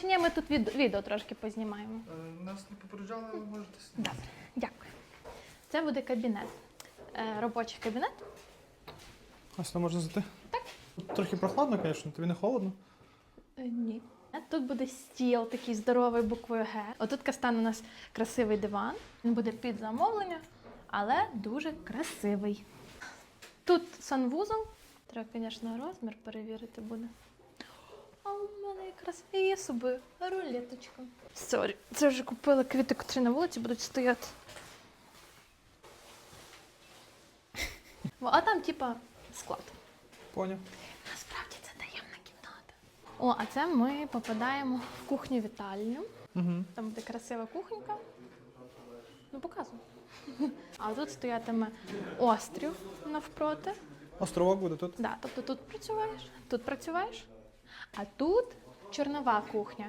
чи ні, ми тут від- відео трошки познімаємо. Е, Нас не попереджали, але можете знімати. Добре, дякую. Це буде кабінет. Е, робочий кабінет. А сюди можна зайти? Так. Трохи прохладно, звісно, тобі не холодно. Е, Ні. Тут буде стіл такий здоровий буквою Г. Отут стане у нас красивий диван. Він буде під замовлення, але дуже красивий. Тут санвузол. Треба, звісно, розмір перевірити буде. Якраз є з собою рулеточка. Сорі, це вже купила квіти, котрі на вулиці будуть стояти. А там, типа, склад. Поняв. Насправді це таємна кімната. О, а це ми попадаємо в кухню-вітальню. Угу. Там буде красива кухонька. Ну, показую. А тут стоятиме острів навпроти. Островок буде тут. Да, тобто тут працюєш, тут працюєш, а тут чорнова кухня.